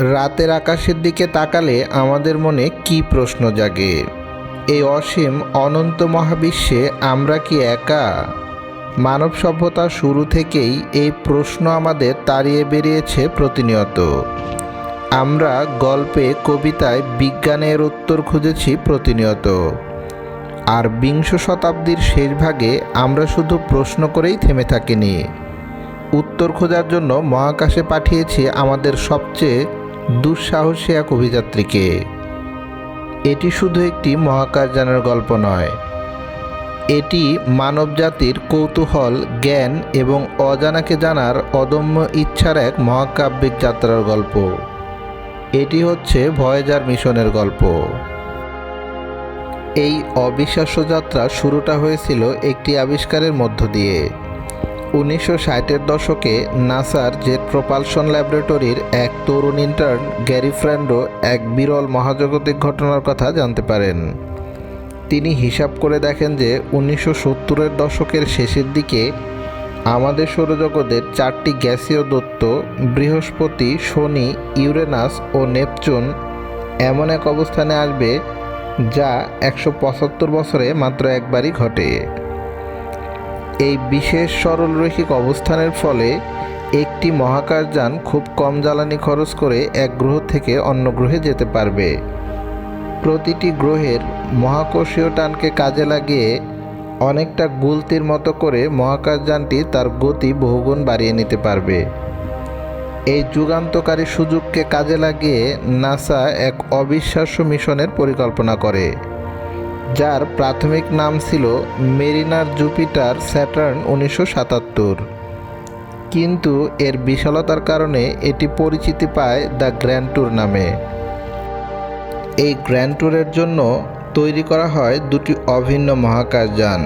রাতের আকাশের দিকে তাকালে আমাদের মনে কি প্রশ্ন জাগে? এই অসীম অনন্ত মহাবিশ্বে আমরা কি একা? মানব সভ্যতা শুরু থেকেই এই প্রশ্ন আমাদের তাড়িয়ে বেরিয়েছে প্রতিনিয়ত। আমরা গল্পে, কবিতায় বিজ্ঞানের উত্তর খুঁজেছি প্রতিনিয়ত। আর বিংশ শতাব্দীর শেষ ভাগে আমরা শুধু প্রশ্ন করেই থেমে থাকিনি। উত্তর খোঁজার জন্য মহাকাশে পাঠিয়েছি আমাদের সবচেয়ে দুঃসাহসী এক অভিযাত্রীকে। এটি শুধু একটি মহাকাশযানের গল্প নয়। এটি মানবজাতির কৌতূহল, জ্ঞান এবং অজানাকে জানার অদম্য ইচ্ছার এক মহাকাব্যিক যাত্রার গল্প। এটি হচ্ছে ভয়েজার মিশনের গল্প। এই অবিশ্বাস্য যাত্রা শুরুটা হয়েছিল একটি আবিষ্কারের মধ্য দিয়ে। উনিশশো ষাটের দশকে নাসার জেট প্রপালশন ল্যাবরেটরির এক তরুণ ইন্টার্ন গ্যারি ফ্র্যান্ডো এক বিরল মহাজাগতিক ঘটনার কথা জানতে পারেন। তিনি হিসাব করে দেখেন যে উনিশশো সত্তরের দশকের শেষের দিকে আমাদের সৌরজগতের চারটি গ্যাসীয় দত্ত, বৃহস্পতি, শনি, ইউরেনাস ও নেপচুন এমন এক অবস্থানে আসবে যা একশো পঁচাত্তর বছরে মাত্র একবারই ঘটে। এই বিশেষ সরলরৈখিক অবস্থানের ফলে একটি মহাকাশযান খুব কম জ্বালানি খরচ করে এক গ্রহ থেকে অন্য গ্রহে যেতে পারবে। প্রতিটি গ্রহের মহাকর্ষীয় টানকে কাজে লাগিয়ে অনেকটা গুলতির মতো করে মহাকাশযানটি তার গতি বহুগুণ বাড়িয়ে নিতে পারবে। এই যুগান্তকারী সুযোগকে কাজে লাগিয়ে নাসা এক অবিশ্বাস্য মিশনের পরিকল্পনা করে। যার প্রাথমিক নাম ছিল মেরিনার জুপিটার স্যাটার্ন উনিশশো সাতাত্তর। কিন্তু এর বিশালতার কারণে এটি পরিচিতি পায় দ্য গ্র্যান্ড ট্যুর নামে। এই গ্র্যান্ড ট্যুরের জন্য তৈরি করা হয় দুটি অভিন্ন মহাকাশযান।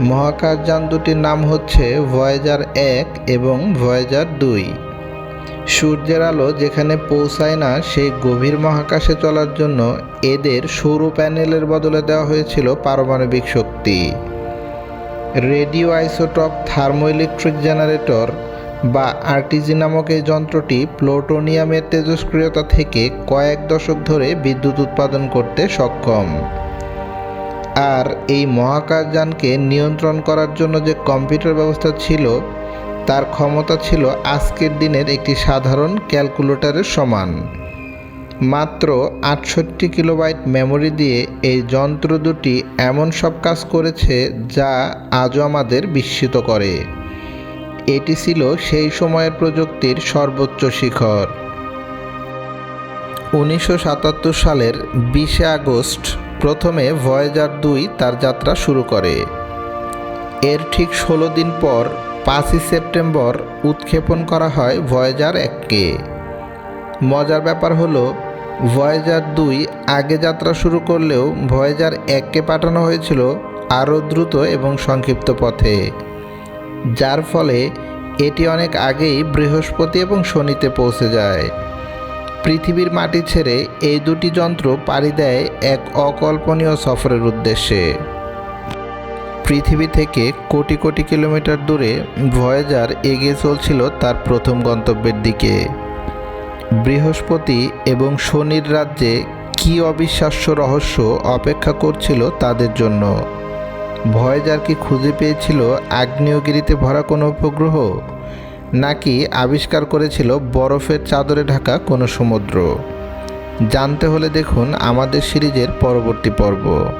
মহাকাশযান দুটির নাম হচ্ছে ভয়েজার এক এবং ভয়েজার দুই। সূর্যের আলো যেখানে পৌঁছায় না, সেই গভীর মহাকাশে চলার জন্য এদের সৌর প্যানেলের বদলে দেওয়া হয়েছিল পারমাণবিক শক্তি। রেডিও আইসোটপ, থার্মোইলেকট্রিক জেনারেটর বা আরটিজি নামক এই যন্ত্রটি প্লুটোনিয়ামের তেজস্ক্রিয়তা থেকে কয়েক দশক ধরে বিদ্যুৎ উৎপাদন করতে সক্ষম। আর এই মহাকাশযানকে নিয়ন্ত্রণ করার জন্য যে কম্পিউটার ব্যবস্থা ছিল তার ক্ষমতা ছিল আজকের দিনের একটি সাধারণ ক্যালকুলেটরের সমান। মাত্র আটষট্টি কিলোবাইট মেমোরি দিয়ে এই যন্ত্র দুটি এমন সব কাজ করেছে যা আজও আমাদের বিস্মিত করে। এটি ছিল সেই সময়ের প্রযুক্তির সর্বোচ্চ শিখর। উনিশশো সাতাত্তর সালের বিশে আগস্ট প্রথমে ভয়েজার দুই তার যাত্রা শুরু করে। এর ঠিক ষোলো দিন পর পাঁচই সেপ্টেম্বর উৎক্ষেপণ করা হয় ভয়েজার এককে। মজার ব্যাপার হলো, ভয়েজার দুই আগে যাত্রা শুরু করলেও ভয়েজার এককে পাঠানো হয়েছিল আরও দ্রুত এবং সংক্ষিপ্ত পথে। যার ফলে এটি অনেক আগেই বৃহস্পতি এবং শনিতে পৌঁছে যায়। পৃথিবীর মাটি ছেড়ে এই দুটি যন্ত্র পাড়ি দেয় এক অকল্পনীয় সফরের উদ্দেশ্যে। পৃথিবী থেকে কোটি কোটি কিলোমিটার দূরে ভয়েজার এগিয়ে চলছিল তার প্রথম গন্তব্যের দিকে। বৃহস্পতি এবং শনির রাজ্যে কী অবিশ্বাস্য রহস্য অপেক্ষা করছিল তাদের জন্য? ভয়েজার কি খুঁজে পেয়েছিল আগ্নেয়গিরিতে ভরা কোনো উপগ্রহ? নাকি আবিষ্কার করেছিল বরফের চাদরে ঢাকা কোনো সমুদ্র? জানতে হলে দেখুন আমাদের সিরিজের পরবর্তী পর্ব।